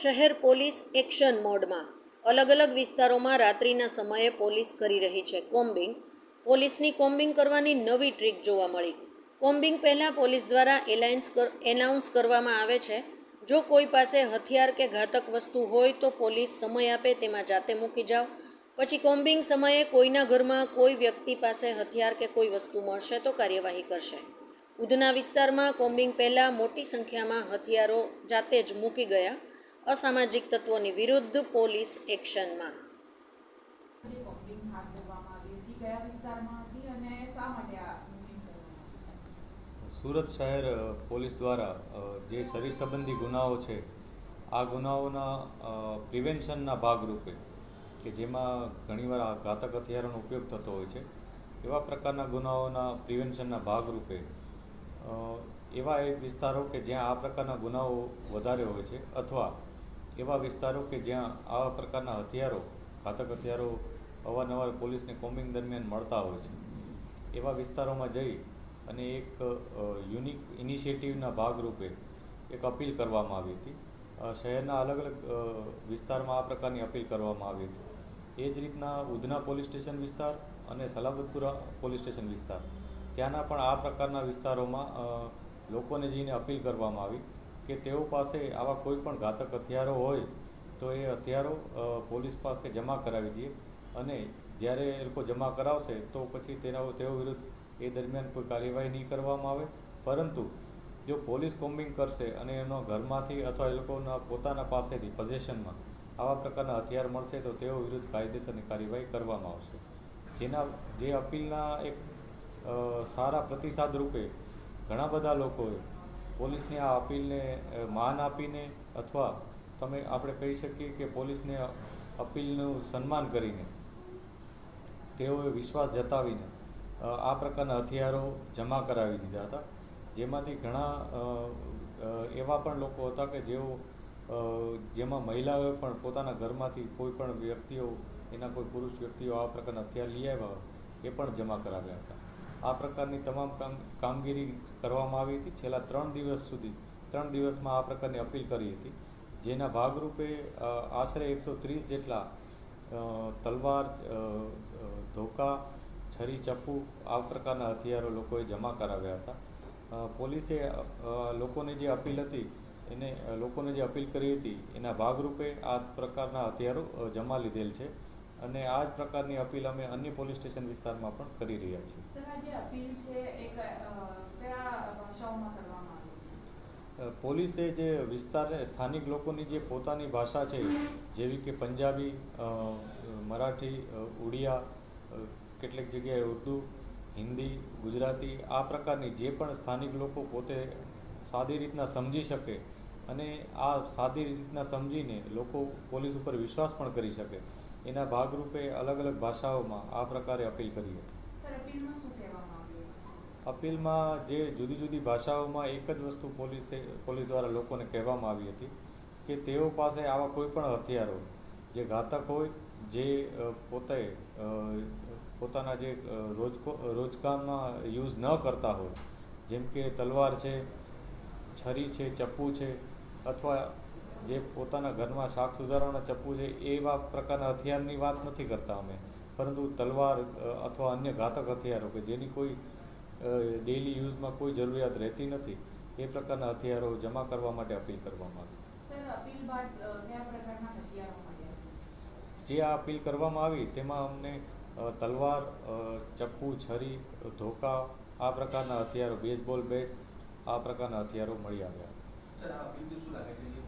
શહેર police action મોડમાં. અલગ અલગ વિસ્તારોમાં રાત્રિના સમયે પોલીસ કરી રહી છે કોમ્બિંગ. પોલીસની કોમ્બિંગ કરવાની નવી ટ્રીક જોવા મળી. કોમ્બિંગ પહેલાં પોલીસ દ્વારા એલાયન્સ એનાઉન્સ કરવામાં આવે છે. જો કોઈ પાસે હથિયાર કે ઘાતક વસ્તુ હોય તો પોલીસ સમય આપે તેમાં જાતે મૂકી જાઓ. પછી કોમ્બિંગ સમયે કોઈના ઘરમાં કોઈ વ્યક્તિ પાસે હથિયાર કે કોઈ વસ્તુ મળશે તો કાર્યવાહી કરશે. ઉધના વિસ્તારમાં કોમ્બિંગ પહેલાં મોટી સંખ્યામાં હથિયારો જાતે જ મૂકી ગયા. અસામાજિક તત્વોની વિરુદ્ધ પોલીસ એક્શનમાં. સુરત શહેર પોલીસ દ્વારા જે શરીર સંબંધી ગુનાઓ છે, આ ગુનાઓના પ્રિવેન્શનના ભાગરૂપે, કે જેમાં ઘણીવાર આ ઘાતક હથિયારોનો ઉપયોગ થતો હોય છે, એવા પ્રકારના ગુનાઓના પ્રિવેન્શનના ભાગરૂપે એવા એક વિસ્તારો કે જ્યાં આ પ્રકારના ગુનાઓ વધારે હોય છે, અથવા એવા વિસ્તારો કે જ્યાં આવા પ્રકારના હથિયારો, ઘાતક હથિયારો અવારનવાર પોલીસને કોમ્બિંગ દરમિયાન મળતા હોય છે. એવા વિસ્તારોમાં જઈ અને એક યુનિક ઇનિશિયેટિવના ભાગરૂપે એક અપીલ કરવામાં આવી હતી. શહેરના અલગ અલગ વિસ્તારમાં આ પ્રકારની અપીલ કરવામાં આવી હતી. એ જ રીતના ઉધના પોલીસ સ્ટેશન વિસ્તાર અને સલાબતપુરા પોલીસ સ્ટેશન વિસ્તાર. ત્યાંના પણ આ પ્રકારના વિસ્તારોમાં લોકોને જઈને અપીલ કરવામાં આવી. કે તેઓ પાસે આવા કોઈ પણ ઘાતક હથિયારો હોય, તો એ હથિયારો પોલીસ પાસે જમા કરાવી દઈએ અને જ્યારે એ લોકો જમા કરાવશે, તો પછી તેના તેઓ વિરુદ્ધ એ દરમિયાન કોઈ કાર્યવાહી નહીં કરવામાં આવે. પરંતુ જો પોલીસ કોમ્બિંગ કરશે અને એનો ઘરમાંથી અથવા એ લોકોના પોતાના પાસેથી પોઝેશનમાં આવા પ્રકારના હથિયાર મળશે, તો તેઓ વિરુદ્ધ કાયદેસરની કાર્યવાહી કરવામાં આવશે. જેના, જે અપીલના એક સારા પ્રતિસાદ રૂપે ઘણા બધા લોકોએ પોલીસની આ અપીલને માન આપીને અથવા તમે આપણે કહી શકીએ કે પોલીસને અપીલનું સન્માન કરીને તેઓએ વિશ્વાસ જતાવીને આ પ્રકારના હથિયારો જમા કરાવી દીધા હતા. જેમાંથી ઘણા એવા પણ લોકો હતા કે જેઓ જેમાં મહિલાઓએ પણ પોતાના ઘરમાંથી કોઈ પણ વ્યક્તિઓ, એના કોઈ પુરુષ વ્યક્તિઓ આ પ્રકારના હથિયાર લઈ આવ્યા એ પણ જમા કરાવ્યા હતા. આ પ્રકારની તમામ કામ, કામગીરી કરવામાં આવી હતી. છેલ્લા ત્રણ દિવસ સુધી, ત્રણ દિવસમાં આ પ્રકારની અપીલ કરી હતી. જેના ભાગરૂપે આશરે એકસો ત્રીસ જેટલા તલવાર ધોકા, છરી, ચપ્પુ આ પ્રકારના હથિયારો લોકોએ જમા કરાવ્યા હતા. પોલીસે લોકોની જે અપીલ હતી, એને લોકોને જે અપીલ કરી હતી, એના ભાગરૂપે આ પ્રકારના હથિયારો જમા લીધેલ છે. અને આ જ પ્રકારની અપીલ અમે અન્ય પોલીસ સ્ટેશન વિસ્તારમાં પણ કરી રહ્યા છીએ. પોલીસે જે વિસ્તાર સ્થાનિક લોકોની જે પોતાની ભાષા છે જેવી કે પંજાબી મરાઠી ઉડિયા કેટલીક જગ્યાએ ઉર્દુ હિન્દી ગુજરાતી આ પ્રકારની જે પણ સ્થાનિક લોકો પોતે સાદી રીતના સમજી શકે અને આ સાદી રીતના સમજીને લોકો પોલીસ ઉપર વિશ્વાસ પણ કરી શકે. એના ભાગરૂપે અલગ અલગ ભાષાઓમાં આ પ્રકારે અપીલ કરી હતી. અપીલમાં જે જુદી જુદી ભાષાઓમાં એક જ વસ્તુ પોલીસે પોલીસ દ્વારા લોકોને કહેવામાં આવી હતી કે તેઓ પાસે આવા કોઈ પણ હથિયારો જે ઘાતક હોય જે પોતે પોતાના જે રોજ રોજકો રોજકામમાં યુઝ ન કરતા હોય જેમ કે તલવાર છે છરી છે ચપ્પુ છે અથવા જે પોતાના ઘરમાં શાક સુધારવાના ચપ્પુ છે એવા પ્રકારના હથિયારની વાત નથી કરતા અમે. પરંતુ તલવાર અથવા અન્ય ઘાતક હથિયારો કે જેની કોઈ ડેઇલી યુઝમાં કોઈ જરૂરિયાત રહેતી નથી એ પ્રકારના હથિયારો જમા કરવા માટે અપીલ કરવામાં આવી. જે આ અપીલ કરવામાં આવી તેમાં અમને તલવાર ચપ્પુ છરી ધોકા આ પ્રકારના હથિયારો બેઝબોલ બેટ આ પ્રકારના હથિયારો મળી આવ્યા હતા. સર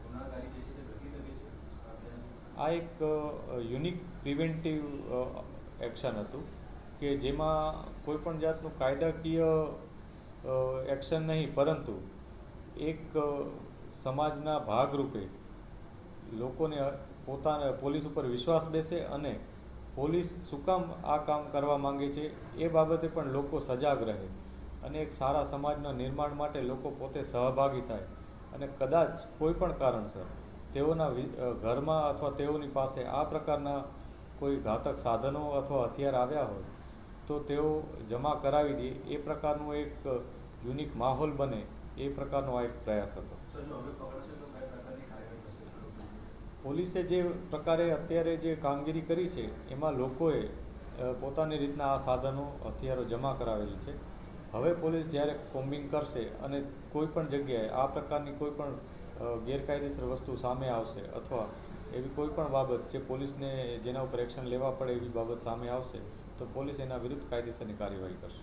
આ એક યુનિક પ્રિવેન્ટિવ એક્શન હતું કે જેમાં કોઈ પણ જાતનું કાયદાકીય એક્શન નહીં, પરંતુ એક સમાજના ભાગરૂપે લોકોને પોતાના, પોલીસ ઉપર વિશ્વાસ બેસે અને પોલીસ શું કામ આ કામ કરવા માંગે છે એ બાબતે પણ લોકો સજાગ રહે અને એક સારા સમાજના નિર્માણ માટે લોકો પોતે સહભાગી થાય. અને કદાચ કોઈ પણ કારણસર તેઓના ઘરમાં અથવા તેઓની પાસે આ પ્રકારના કોઈ ઘાતક સાધનો અથવા હથિયાર આવ્યા હોય તો તેઓ જમા કરાવી દે. એ પ્રકારનું એક યુનિક માહોલ બને એ પ્રકારનો આ એક પ્રયાસ હતો. પોલીસે જે પ્રકારે અત્યારે જે કામગીરી કરી છે એમાં લોકોએ પોતાની રીતના આ સાધનો હથિયારો જમા કરાવેલી છે. હવે પોલીસ જ્યારે કોમ્બિંગ કરશે અને કોઈ પણ જગ્યાએ આ પ્રકારની કોઈ પણ ગેરકાયદેસર વસ્તુ સામે આવશે અથવા એવી કોઈ પણ બાબત જે પોલીસને જેના ઉપર એક્શન લેવા પડે એવી બાબત સામે આવશે, તો પોલીસ એના વિરુદ્ધ કાયદેસરની કાર્યવાહી કરશે.